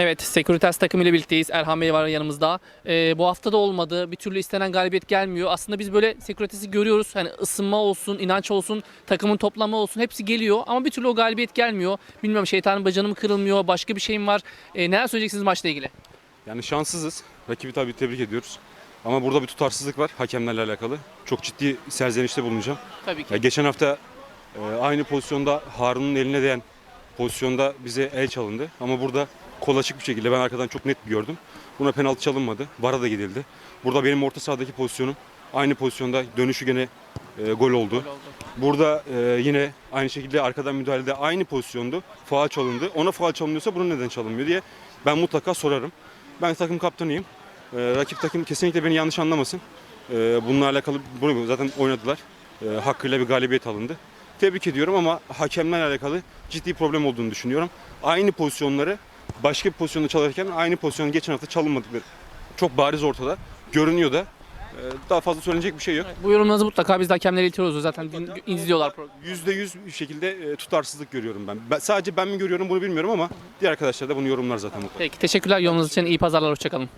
Evet, Securitas takımıyla birlikteyiz. Erhan Bey var yanımızda. Ee, bu hafta da olmadı. Bir türlü istenen galibiyet gelmiyor. Aslında biz böyle Securitas'ı görüyoruz. Hani ısınma olsun, inanç olsun, takımın toplanma olsun hepsi geliyor. Ama bir türlü o galibiyet gelmiyor. Bilmiyorum şeytanın bacanı mı kırılmıyor, başka bir şey mi var? Ee, neler söyleyeceksiniz maçla ilgili? Yani şanssızız. Rakibi tabii tebrik ediyoruz. Ama burada bir tutarsızlık var hakemlerle alakalı. Çok ciddi serzenişte bulunacağım. Tabii ki. Ya geçen hafta e, aynı pozisyonda Harun'un eline değen pozisyonda bize el çalındı. Ama burada kol açık bir şekilde ben arkadan çok net gördüm. Buna penaltı çalınmadı. VAR'a da gidildi. Burada benim orta sahadaki pozisyonum aynı pozisyonda dönüşü gene e, gol oldu. Burada e, yine aynı şekilde arkadan müdahalede aynı pozisyondu. Faal çalındı. Ona faal çalınıyorsa bunun neden çalınmıyor diye ben mutlaka sorarım. Ben takım kaptanıyım. E, rakip takım kesinlikle beni yanlış anlamasın. E, bununla alakalı bunu zaten oynadılar. E, hakkıyla bir galibiyet alındı. Tebrik ediyorum ama hakemlerle alakalı ciddi problem olduğunu düşünüyorum. Aynı pozisyonları başka bir pozisyonda çalarken aynı pozisyonu geçen hafta çalınmadıkları çok bariz ortada. Görünüyor da. E, daha fazla söylenecek bir şey yok. Bu yorumlarınızı mutlaka biz de hakemlere iletiyoruz. Zaten din- izliyorlar programı. Yüzde yüz bir şekilde e, tutarsızlık görüyorum ben. ben. Sadece ben mi görüyorum bunu bilmiyorum ama diğer arkadaşlar da bunu yorumlar zaten mutlaka. Peki teşekkürler yorumunuz için. İyi pazarlar. Hoşçakalın.